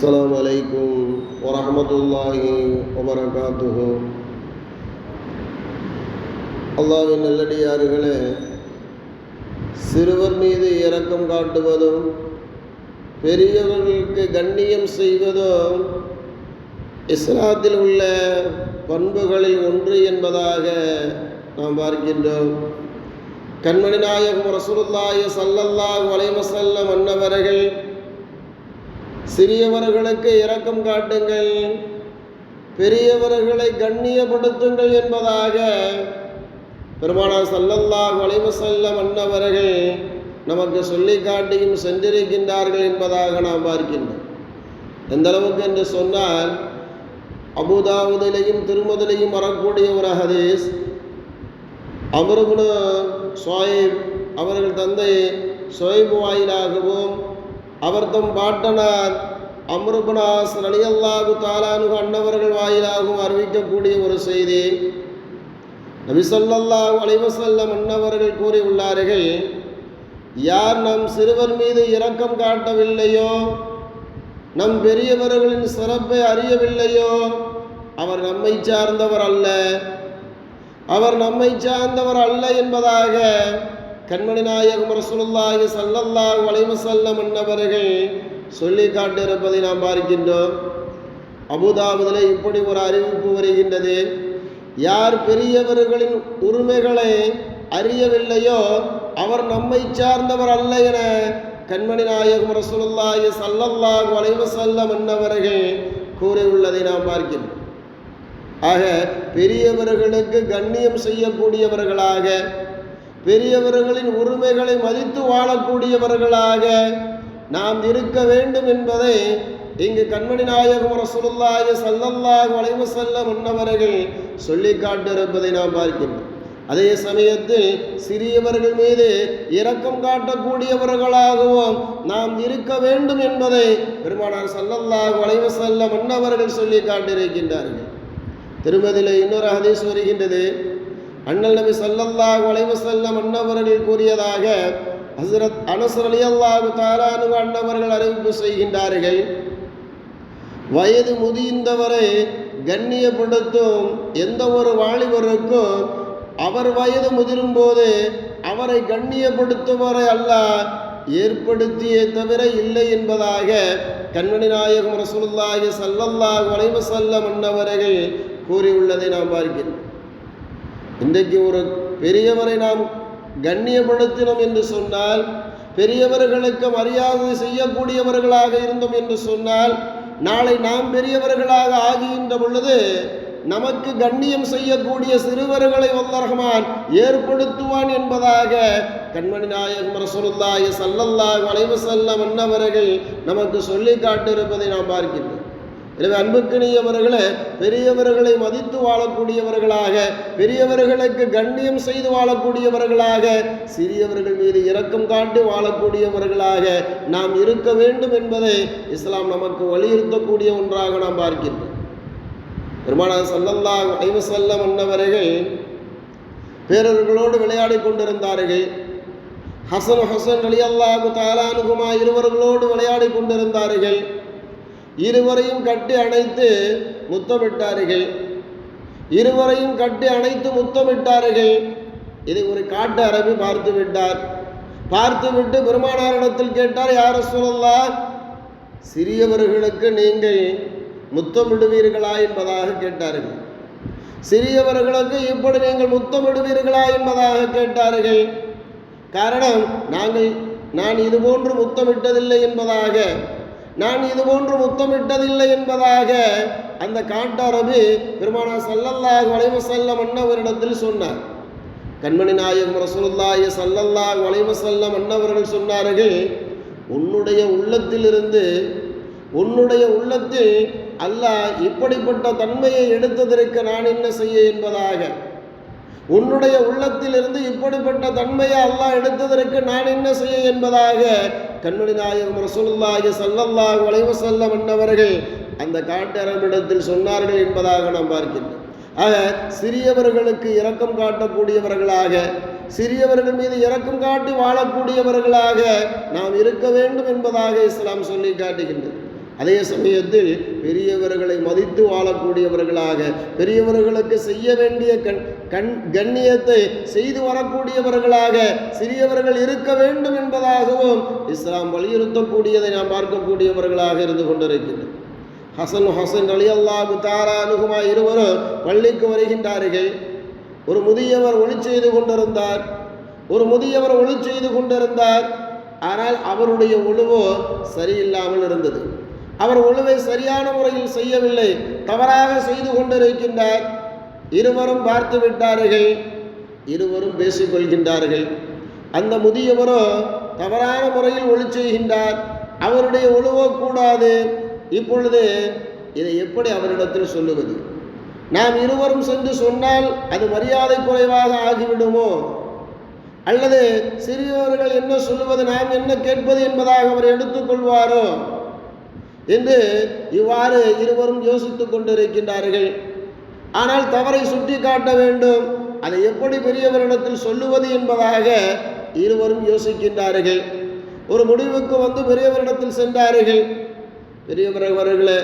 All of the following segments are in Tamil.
السلام عليكم ورحمة الله وبركاته அல்லாவின் நல்லடியார்களே சிறுவர் மீது இரக்கம் காட்டுவதும் பெரியவர்களுக்கு கண்ணியம் செய்வதும் இஸ்லாத்தில் உள்ள பண்புகளில் ஒன்று என்பதாக நாம் பார்க்கின்றோம் கண்மணி நாயகம் ரசூலுல்லாஹி ஸல்லல்லாஹு அலைஹி வஸல்லம் அன்னவர்கள் சிறியவர்களுக்கு இரக்கம் காட்டுங்கள். பெரியவர்களை கண்ணியப்படுத்துங்கள் என்பதாக பெருமானார் சல்லல்லாஹ் வளைவு செல்ல அன்னவர்கள் நமக்கு சொல்லி காட்டியும் சென்றிருக்கின்றார்கள் என்பதாக நாம் பார்க்கின்றோம். எந்த அளவுக்கு என்று சொன்னால் அபுதாவுதிலையும் திருமதிலையும் வரக்கூடிய ஒரு ஹதீஸ் அமருகுண சுவாயிப் அவர்கள் தந்தை சுவைப் வாயிலாகவும் அவர் தம் பாட்டனார் அம்ருபனாஸ் அலியல்லாஹு தாலானு அன்னவர்கள் வாயிலாகவும் அறிவிக்கக்கூடிய ஒரு செய்தி. நபிசல்லாஹு அலைவசல்லம் அன்னவர்கள் கூறியுள்ளார்கள் யார் நம் சிறுவர் மீது இரக்கம் காட்டவில்லையோ நம் பெரியவர்களின் சிறப்பை அறியவில்லையோ அவர் நம்மை சார்ந்தவர் அல்ல. அவர் நம்மை சார்ந்தவர் அல்ல என்பதாக கண்மணி நாயகம் ரசூலுல்லாஹி சல்லல்லாஹு அலைவசல்லம் அன்னவர்கள் சொல்லி காட்டியிருப்பதை நாம் பார்க்கின்றோம். அபுதாபுதில் இப்படி ஒரு அறிவிப்பு வருகின்றது. யார் பெரியவர்களின் உரிமைகளை அறியவில்லையோ அவர் நம்மை சார்ந்தவர் அல்ல என கண்மணி நாயகம் ரசூலுல்லாஹி சல்லல்லாஹு அலைஹி வஸல்லம் அன்னவர்கள் கூறியுள்ளதை நாம் பார்க்கின்றோம். ஆக பெரியவர்களுக்கு கண்ணியம் செய்யக்கூடியவர்களாக பெரியவர்களின் உரிமைகளை மதித்து வாழக்கூடியவர்களாக நாம் இருக்க வேண்டும் என்பதை இங்கு கண்மணி நாயகம் ரசூலுல்லாஹி ஸல்லல்லாஹு அலைஹி வஸல்லம் முன்னவர்கள் சொல்லி காட்டிருப்பதை நாம் பார்க்கின்றோம். அதே சமயத்தில் சிறியவர்கள் மீது இரக்கம் காட்டக்கூடியவர்களாகவும் நாம் இருக்க வேண்டும் என்பதை பெருமானார் சல்லல்லாஹு அலைஹி வஸல்லம் முன்னவர்கள் சொல்லி காட்டியிருக்கின்றார்கள். திருமதியில் இன்னொரு ஹதீஸ் வருகின்றது. அண்ணல் நபி சல்லல்லாஹு அலைஹி வஸல்லம் முன்னவர்கள் கூறியதாக ஹசரத் அனசர் அலி அல்லாஹு தாலானு அன்னவர்கள் அறிவிப்பு செய்கின்றார்கள் வயது முதிர்ந்தவரை கண்ணியப்படுத்தும் எந்த ஒரு வாலிபருக்கும் அவர் வயது முதிரும் போது அவரை கண்ணியப்படுத்துவரை அல்ல ஏற்படுத்திய தவிர இல்லை என்பதாக கண்மணி நாயகம் ரசூலுல்லாஹி சல்லல்லாஹு அலைஹி வஸல்லம் மன்னவர்கள் கூறியுள்ளதை நாம் பார்க்கிறோம். இன்றைக்கு ஒரு பெரியவரை நாம் கண்ணியப்படுத்தினோம் என்று சொன்னால் பெரியவர்களுக்கு மரியாதை செய்யக்கூடியவர்களாக இருந்தோம் என்று சொன்னால் நாளை நாம் பெரியவர்களாக ஆகின்ற பொழுது நமக்கு கண்ணியம் செய்யக்கூடிய சிறுவர்களை வல்லரகமான் ஏற்படுத்துவான் என்பதாக கண்மணி நாயகம் ரசூலுல்லாஹி ஸல்லல்லாஹு அலைஹி அன்னவர்கள் நமக்கு சொல்லி காட்டியிருப்பதை நாம் பார்க்கின்றோம். எனவே அன்புக்கினியவர்களே பெரியவர்களை மதித்து வாழக்கூடியவர்களாக பெரியவர்களுக்கு கண்ணியம் செய்து வாழக்கூடியவர்களாக சிறியவர்கள் மீது இரக்கம் காட்டி வாழக்கூடியவர்களாக நாம் இருக்க வேண்டும் என்பதை இஸ்லாம் நமக்கு வலியுறுத்தக்கூடிய ஒன்றாக நாம் பார்க்கின்றோம். பெருமானா சல்லல்லாஹ் ஐவசல்லம் அன்னவர்கள் பேரர்களோடு விளையாடி கொண்டிருந்தார்கள். ஹசன் ஹசன் அலி அல்லாஹு தாலானுகுமா இருவர்களோடு விளையாடி கொண்டிருந்தார்கள். இருவரையும் கட்டி அணைத்து முத்தமிட்டார்கள். இருவரையும் கட்டி அணைத்து முத்தமிட்டார்கள். இதை ஒரு காட்டு அரபி பார்த்து விட்டார். பார்த்துவிட்டு பெருமானாரிடத்தில் கேட்டார் யார சொல்லலாம் சிறியவர்களுக்கு நீங்கள் முத்தமிடுவீர்களா என்பதாக கேட்டார்கள். சிறியவர்களுக்கு இப்படி நீங்கள் முத்தமிடுவீர்களா என்பதாக கேட்டார்கள். காரணம் நாங்கள் நான் இதுபோன்று முத்தமிட்டதில்லை என்பதாக நான் இது போன்று முத்தமிட்டதில்லை என்பதாக அந்த காட்டாரபி பெருமானா சல்லல்லாஹ் வளைவு செல்லம் அன்னவரிடத்தில் சொன்னார். கண்மணி நாயகம் ரசூலுல்லாஹி சல்லல்லாஹ் வளைவு செல்லம் அன்னவர்கள் சொன்னார்கள் உன்னுடைய உள்ளத்திலிருந்து உன்னுடைய உள்ளத்தில் அல்லாஹ் இப்படிப்பட்ட தன்மையை எடுத்ததற்கு நான் என்ன செய்ய என்பதாக உன்னுடைய உள்ளத்திலிருந்து இப்படிப்பட்ட தன்மையை அல்லாஹ் எடுத்ததற்கு நான் என்ன செய்ய என்பதாக கண்மணி நாயகம் ரசூலுல்லாஹி ஸல்லல்லாஹு அலைஹி வஸல்லம் அன்னவர்கள் அந்த காட்டரமிடத்தில் சொன்னார்கள் என்பதாக நாம் பார்க்கின்றோம். ஆக சிறியவர்களுக்கு இரக்கம் காட்டக்கூடியவர்களாக சிறியவர்கள் மீது இரக்கம் காட்டி வாழக்கூடியவர்களாக நாம் இருக்க வேண்டும் என்பதாக இஸ்லாம் சொல்லி காட்டுகின்றது. அதே சமயத்தில் பெரியவர்களை மதித்து வாழக்கூடியவர்களாக பெரியவர்களுக்கு செய்ய வேண்டிய கண் கண் கண்ணியத்தை செய்து வரக்கூடியவர்களாக சிறியவர்கள் இருக்க வேண்டும் என்பதாகவும் இஸ்லாம் வலியுறுத்தக்கூடியதை நாம் பார்க்கக்கூடியவர்களாக இருந்து கொண்டிருக்கின்றோம். ஹசன் ஹசன் அலி அல்லாஹு தாரானுகுமா இருவரும் பள்ளிக்கு வருகின்றார்கள். ஒரு முதியவர் ஒளி செய்து கொண்டிருந்தார். ஒரு முதியவர் ஒளி செய்து கொண்டிருந்தார். ஆனால் அவருடைய உழுவோ சரியில்லாமல் இருந்தது. அவர் உழுவை சரியான முறையில் செய்யவில்லை. தவறாக செய்து கொண்டிருக்கின்றார். இருவரும் பார்த்து விட்டார்கள். இருவரும் பேசிக்கொள்கின்றார்கள். அந்த முதியவரோ தவறான முறையில் ஒளி செய்கின்றார். அவருடைய உழுவோ கூடாது. இப்பொழுது இதை எப்படி அவரிடத்தில் சொல்லுவது? நாம் இருவரும் சென்று சொன்னால் அது மரியாதை குறைவாக ஆகிவிடுமோ? அல்லது சிறியவர்கள் என்ன சொல்லுவது நாம் என்ன கேட்பது என்பதாக அவர் எடுத்துக்கொள்வாரோ? என்று இவ்வாறு இருவரும் யோசித்துக் கொண்டிருக்கின்றார்கள். ஆனால் தவறை சுட்டி காட்ட வேண்டும். அதை எப்படி பெரியவரிடத்தில் சொல்லுவது என்பதாக இருவரும் யோசிக்கின்றார்கள். ஒரு முடிவுக்கு வந்து பெரியவரிடத்தில் சென்றார்கள். பெரியவர்களே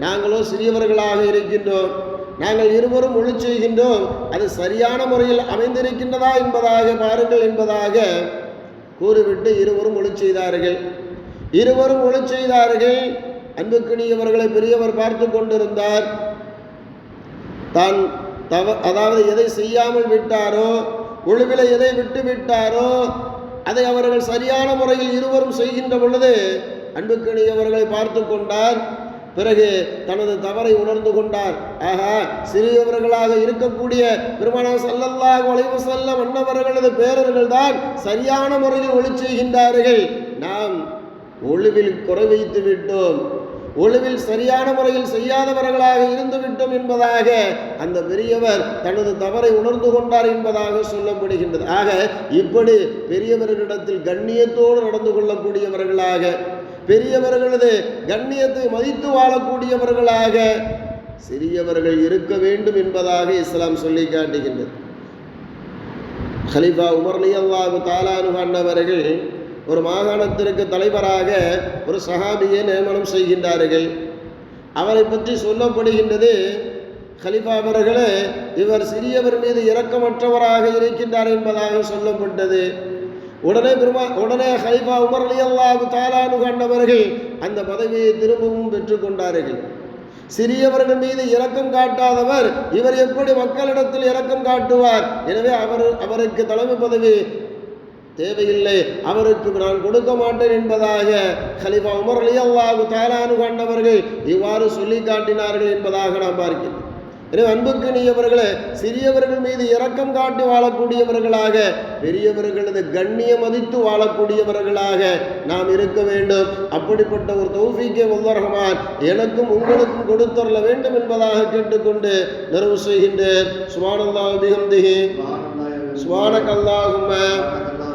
நாங்களோ சிறியவர்களாக இருக்கின்றோம். நாங்கள் இருவரும் ஒளி செய்கின்றோம். அது சரியான முறையில் அமைந்திருக்கின்றதா என்பதாக பாருங்கள் என்பதாக கூறிவிட்டு இருவரும் ஒளி செய்தார்கள். இருவரும் ஒளி செய்தார்கள். அன்புக்கினியவர்களை பெரியவர் பார்த்து கொண்டிருந்தார். தான் தவ அதாவது எதை செய்யாமல் விட்டாரோ ஒழுவில எதை விட்டு விட்டாரோ அதை அவர்கள் சரியான முறையில் இருவரும் செய்கின்ற பொழுது அன்புக்கினியவர்களை பார்த்து கொண்டார். பிறகு தனது தவறை உணர்ந்து கொண்டார். ஆகா சிறியவர்களாக இருக்கக்கூடிய பெருமான செல்லல்லா ஒளிவு செல்ல அன்னவர்களது பேரர்கள் தான் சரியான முறையில் ஒளி செய்கின்றார்கள். நாம் ஒளிவில் குறை வைத்து விட்டோம். ஒழுவில் சரியான முறையில் செய்யாதவர்களாக இருந்துவிட்டோம் என்பதாக அந்த பெரியவர் தனது தவறை உணர்ந்து கொண்டார் என்பதாக சொல்லப்படுகின்றது. ஆக இப்படி பெரியவர்களிடத்தில் கண்ணியத்தோடு நடந்து கொள்ளக்கூடியவர்களாக பெரியவர்களது கண்ணியத்தை மதித்து வாழக்கூடியவர்களாக சிறியவர்கள் இருக்க வேண்டும் என்பதாக இஸ்லாம் சொல்லி காட்டுகின்றது. ஹலிஃபா உமர் அல்லாஹு தாலானு அண்ணவர்கள் ஒரு மாகாணத்திற்கு தலைவராக ஒரு சஹாபியை நியமனம் செய்கின்றார்கள். அவரை பற்றி சொல்லப்படுகின்றது ஹலிஃபா அவர்களே இவர் சிறியவர் மீது இரக்கமற்றவராக இருக்கின்றார் என்பதாக சொல்லப்பட்டது. உடனே பெருமா உடனே ஹலிஃபா உமர் அலி அல்லாஹு தாலானு கண்டவர்கள் அந்த பதவியை திரும்பவும் பெற்றுக்கொண்டார்கள் சிறியவர்கள் மீது இரக்கம் காட்டாதவர் இவர் எப்படி மக்களிடத்தில் இரக்கம் காட்டுவார்? எனவே அவர் அவருக்கு தலைமை பதவி தேவையில்லை அவருக்கு நான் கொடுக்க மாட்டேன் என்பதாக ஹலிஃபா உமர் அலி அல்லாஹு தாலானு கண்டவர்கள் இவ்வாறு சொல்லி காட்டினார்கள் என்பதாக நாம் பார்க்கிறோம் எனவே அன்புக்கு நீயவர்களே சிறியவர்கள் மீது இரக்கம் காட்டி வாழக்கூடியவர்களாக பெரியவர்களது கண்ணிய மதித்து வாழக்கூடியவர்களாக நாம் இருக்க வேண்டும். அப்படிப்பட்ட ஒரு தௌஃபீக்கே வல்லரகமான் எனக்கும் உங்களுக்கும் கொடுத்தரல வேண்டும் என்பதாக கேட்டுக்கொண்டு நிறைவு செய்கின்றேன். சுபானல்லாஹ் பிஹம்திஹி. சுபானக் அல்லாஹும்ம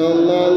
sallallahu